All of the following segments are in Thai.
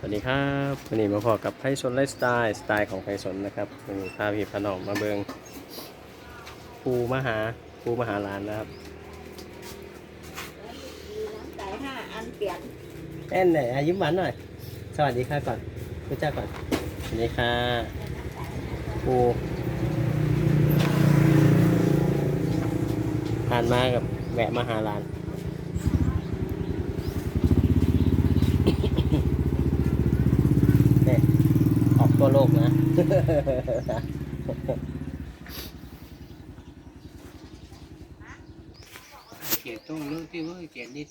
สวัสดีครับวันนี้มาพอกับไพสนไลฟ์สไตล์สไตล์ของไพสนนะครับวันนี้พาพี่พาน้องมาเบิงภูมหาภูมหาลานนะครับใส่ห้าอันเปลี่ยนเต้นไหนอยยิ้มหวานหน่อย สวัสดีค่ะก่อนรู้จักก่อน สวัสดีค่ะภูผ่านมากับแวะมาหาลาน เนี่ย ออกตัวโลกนะเขียนต้องเรื่องที่ว่าเขียนนิด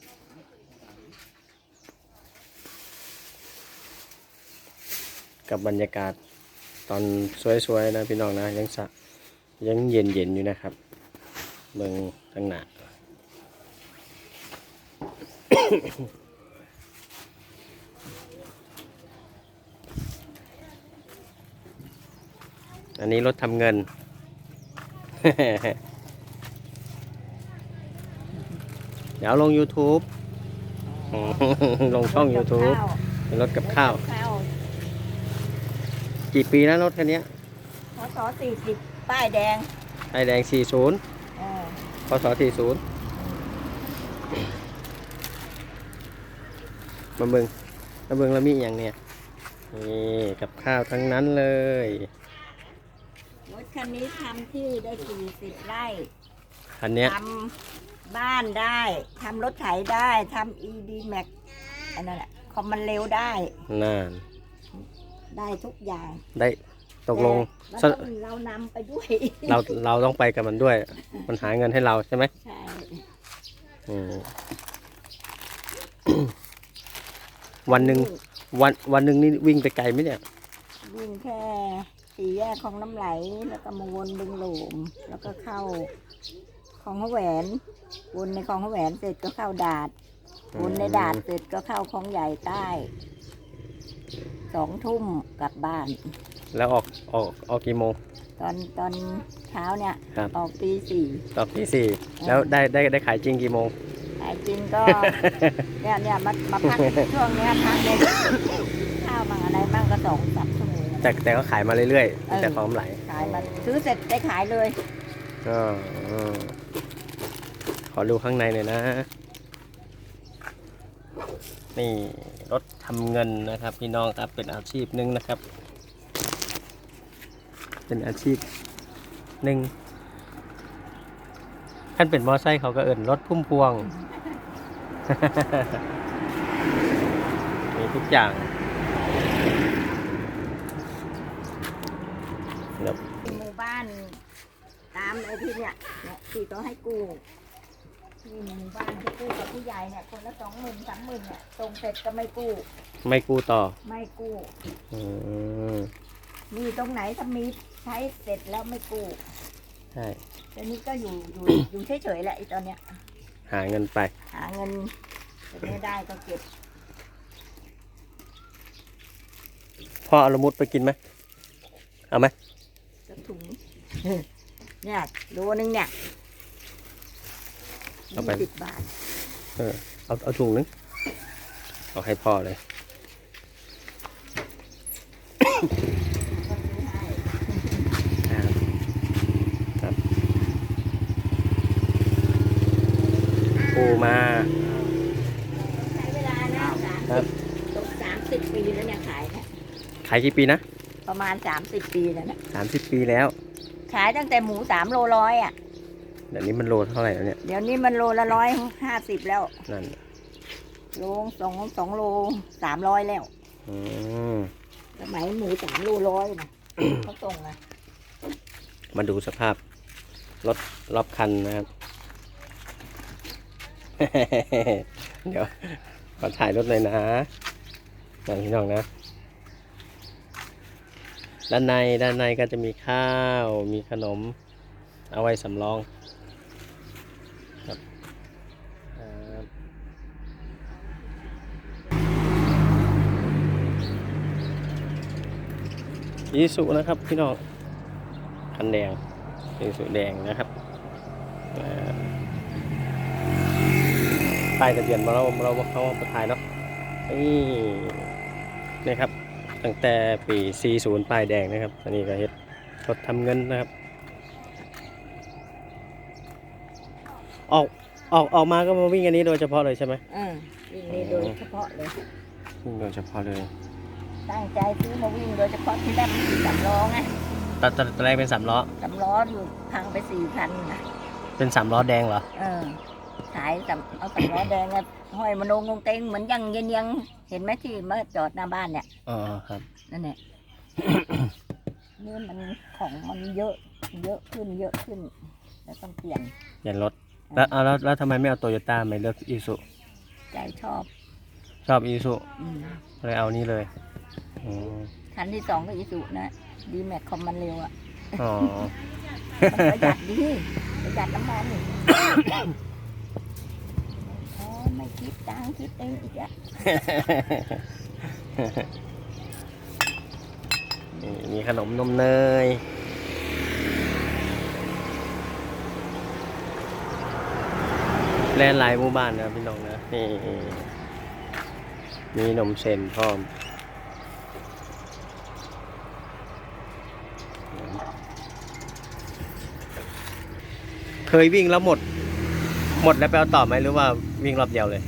กับบรรยากาศตอนสวยๆนะพี่น้องนะยังสะยังเย็นๆอยู่นะครับเมืองข้างหน้า อันนี้รถทำเงิน เดี๋ยวลง YouTube ลงช่อง YouTube เป็นรถกับข้าวข้าวกี่ปีแล้วรถคันเนี้ยพศสี่สิบป้ายแดงไอแดง 40เออพศ40มาเบิงมาเบิงแล้วมีอหย่างเนี่ยนี่กับข้าวทั้งนั้นเลย รถคันนี้ทำที่ได้สี่สิบไร่คันเนี้ยทำบ้านได้ทำรถไถได้ทำ ED Max อันนั้นแหละคอมมันเร็วได้ น่านได้ทุกอย่างได้ตกลงแต่สเราต้องเรานำไปด้วย เราเราต้องไปกับมันด้วย มันหาเงินให้เราใช่ไหมใช่ อืม วันหนึ่งวันวันหนึ่งนี่วิ่งไปไกลไหมเนี่ย วิ่งแค่ สี่แยกของน้ำไหลแล้วก็มาวนบึงโหลมแล้วก็เข้าของพระแหวน วนในของพระแหวนเสร็จก็เข้าดาด วนในดาดเสร็จก็เข้าของใหญ่ใต้สองทุ่มกลับบ้าน แล้วออกออกออกกี่โมงตอนตอนเช้าเนี่ยครับออกตีสี่ตอบที่สี่แล้วได้ได้ได้ขายจริงกี่โมง ขายจริงก็ เนี่ยเนี่ยมามาพักช่วงเนี้ยพักเลยข้าวมั่งอะไรบ้างก็สองสามชั่วโมง แต่แต่ก็ขายมาเรื่อยเออ ๆ แต่ของไหลขายมาซื้อเสร็จได้ขายเลย ก็ขอดูข้างในหน่อยนะ นี่รถทำเงินนะครับ พี่น้องครับเป็นอาชีพหนึ่งนะครับ เป็นอาชีพหนึ่งท่านเป็นมอไซค์เขาก็เอิ่นรถพุ่มพวง มีทุกอย่างครับ หมู่บ้าน ตามไอ้ที่ เนี่ยเนี่ยที่ต้องให้กู้ที่หมู่บ้านที่กู้กับผู้ใหญ่เนี่ยคนละสองหมื่นสามหมื่นเนี่ยตรงเสร็จก็ไม่กู้ ไม่กู้ต่อไม่กู้อืมมีตรงไหนถ้ามีใช้เสร็จแล้วไม่กู้ใช่ตอนนี้ก็อยู่อยู่ อยู่เฉยๆแหละไอ้ตอนเนี้ย หาเงินไป หาเงินแต่ไม่ได้ก็เก็บพ่อเอาละมุดไปกินไหมเอาไหมสักถุง เนี่ยโลนึงเนี่ยเอาไปยี่สิบบาท เออเอาเอาถุงนึงเอาให้พ่อเลยก็ซื้อให้ครับครับปูมา ใช้เวลานะสามครัสิบบตกสามสิบปีแล้วเนี่ยขายเนี่ยขายกี่ปีนะประมาณสามสิบปีแล้วเนี่ยสามสิบปีแล้ว ขายตั้งแต่หมูสามโลร้อยอะ เดี๋ยวนี้มันโลเท่าไหร่แล้วเนี่ยเดี๋ยวนี้มันโลละร้อยห้าสิบแล้ว นั่นโลสองสองโลสามร้อยแล้ว อืมสมัยหมูสามโลร้อยนะเขาส่งนะมาดูสภาพรถรอบคันนะครับ เดี๋ยวขอถ่ายรถเลยนะนะพี่น้องนะ ด้านในด้านในก็จะมีข้าวมีขนม เอาไว้สำรองครับครับยีสุนะครับพี่น้องคันแดงยีสุแดงนะครับป้ายทะเบียนมาเราเราเขาไปถ่ายเนาะนี่นะครับ ตั้งแต่ปี 40ป้ายแดงนะครับ อันนี้ก็เฮ็ดรถทำเงินนะครับ ออกออกออกมาก็มาวิ่งอันนี้โดยเฉพาะเลยใช่ไหมเออวิ่งนี่โดยเฉพาะเลย วิ่งโดยเฉพาะเลย ตั้งใจซื้อมาวิ่งโดยเฉพาะที่แรกมันสี่สามล้อไงตอนตอนตอนแรกเป็นสามล้อสามล้ออยู่พังไปสี่คันนะเป็นสามล้อแดงเหรอ เออ ขายสามเอาสามล้อแดงอะห้อยมานงงงเต็งเหมือนยังเย็นยังเห็นไหมที่มาจอดหน้าบ้านเนี่ยอ๋อครับ นั่นแหละเนี่ยมันของมันเยอะ เยอะขึ้นเยอะขึ้นแล้วต้องเปลี่ยน เปลี่ยนรถแล้วเอาแล้วแล้วทำไมไม่เอาโตโยต้าไม่เลือกอีซูใจชอบ ชอบอีซูอืมเลยเอานี่เลยอืมคันที่สองก็อีสุนะ ดีแม็กคอมมันเร็วอะอ๋อ มันประหยัดดีประหยัดน้ำมันอ๋อไม่ คิดตังคิดเองอีกอะนี่มีขนมนมเนยแลนหลายหมู่บ้านนะพี่น้องนะนี่มีนมเส้นพร้อมเคยวิ่งแล้วหมด หมดแล้วไปเอาต่อไหมหรือว่า วิ่งรอบเดียวเลย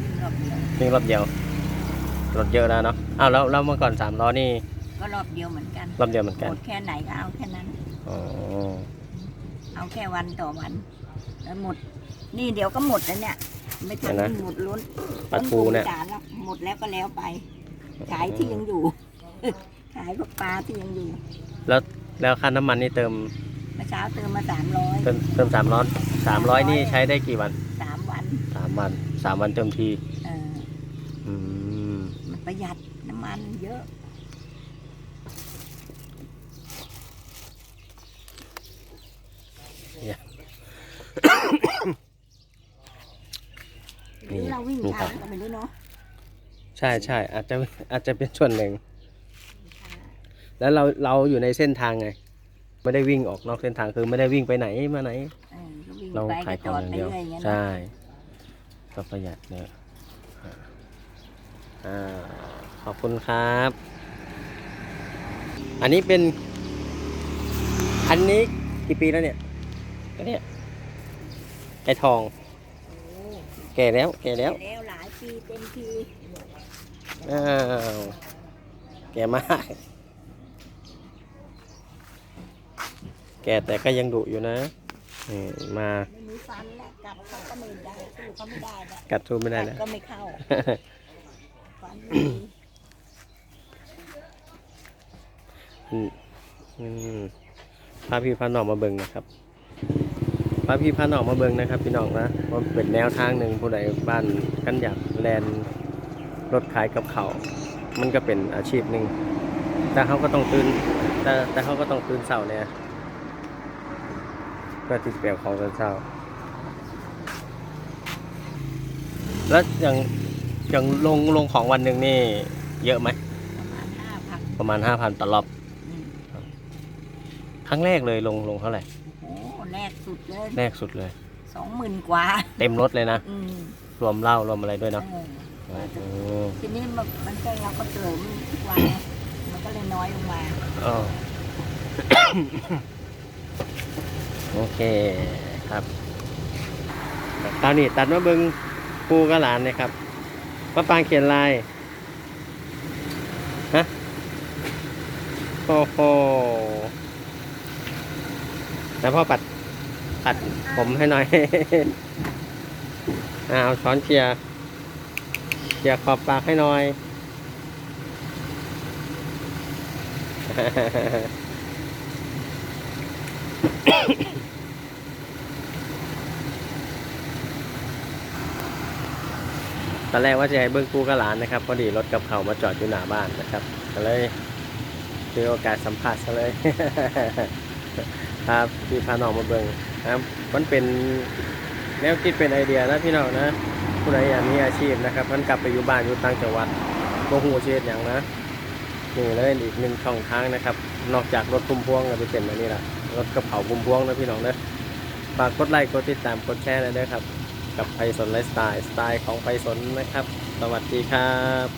วิ่งรอบเดียววิ่งรอบเดียวรถเยอะนะเนาะอ้าวแล้วแล้วเมื่อก่อนสามล้อนี่ก็รอบเดียวเหมือนกันรอบเดียวเหมือนกันหมดแค่ไหนก็เอาแค่นั้นอ๋อเอาแค่วันต่อวันแล้วหมด นี่เดี๋ยวก็หมดแล้วเนี่ย ไม่ถึงเดี๋ยวนะหมดล้นปลาทูเนี่ยล้จานแล้วหมดแล้วก็แล้วไป ขายที่ยังอยู่ ขายพวกปลาที่ยังอยู่ แล้วแล้วค่าน้ำมันนี่เติมเมื่อเช้าเติมมาสามร้อยเติมเติมสามร้อยสามร้อยนี่ใช้ได้กี่วันสามวันสาม วันสามวันเติมทีเอออืมมันประหยัดน้ำมันเยอะหรือเราวิ่งทางก็ไม่รู้เนาะใช่ใช่อาจจะอาจจะเป็นส่วนหนึ่ง แล้วเราเราอยู่ในเส้นทางไง ไม่ได้วิ่งออกนอกเส้นทางคือไม่ได้วิ่งไปไหนมาไหน เออก็วิ่งเราไปขายก็ขจองอดอย่างไปเดียว เรื่อยอย่างเงี้ยนะใช่ ก็ประหยัดเนี่ยอ่าขอบคุณครับ อันนี้เป็น อันนี้กี่ปีแล้วเนี่ยอันเนี้ยไก่ทองโอ้แก่แล้ว แก่แล้ว แล้วหลายปีเต็มทีอ้าว แก่มาก แก่แต่ก็ยังดุอยู่นะนี่มาไม่มี ฟันแล้วกัดเขาก็ไม่ได้สู้เขาไม่ได้แล้วกัดทูไม่ได้แล้วก็ไม่เข้าฟันไม่มีอืมอืมพาพี่พาน้องมาเบิ่งนะครับพาพี่พาน้องมาเบิ่งนะครับ พี่น้องนะว่าเป็นแนวทางหนึ่งผู้ใดบ้านกันอยากแลนรถขายกับเขาวมันก็เป็นอาชีพหนึ่งแต่เขาก็ต้องตื่นแต่แต่เขาก็ต้องตื่นเช้าเนี่ยเพื่อที่จะเปลี่ยนของตอนเช้า แล้วอย่างอย่างลงลงของวันหนึ่งนี่เยอะไหมประมาณห้าพันประมาณห้าพันต่อรอบครั้งแรกเลยลงลงเท่าไหร่โอ้โหแรกสุดเลยแรกสุดเลย สองหมื่นกว่า เต็มรถเลยนะ อืมรวมเหล้ารวมอะไรด้วยเนาะเออ โอ้โหทีนี้มันมันก็เราก็เสริมทุกวันไงมันก็เลยน้อยลงมา อ้าว โอเคครับตอนนี้ตัดมาเบิง ปูกับหลานเลยครับป้าปางเขียนลายฮะโอ้โหแล้วพ่อปัดปัดผมให้หน่อยอ่าเอาช้อนเชียร์เชียร์ขอบปากให้หน่อย ตอนแรกว่าจะให้เบิ้งกูกับหลานนะครับพอดีรถกับเขามาจอดอยู่หน้าบ้านนะครับก็เลยถือโอกาสสัมผัสซะเลยครับพี่พาน้องมาเบิ้งครับมันเป็นแนวคิดเป็นไอเดียนะพี่น้องนะผู้ใดอยากมีอาชีพนะครับมันกลับไปอยู่บ้านอยู่ต่างจังหวัดโมหูเชียอย่างนะนี่เลยอีกหนึ่งช่องทางนะครับ นอกจากรถพุ่มพวงก็จะเป็นอันนี้ละรถกระเป๋าพุ่มพวงนะพี่น้องนะฝากกดไลค์กดติดตามกดแชร์เลยด้วยครับ กับไพสนไลฟ์สไตล์สไตล์ของไพสนนะครับ สวัสดีครับ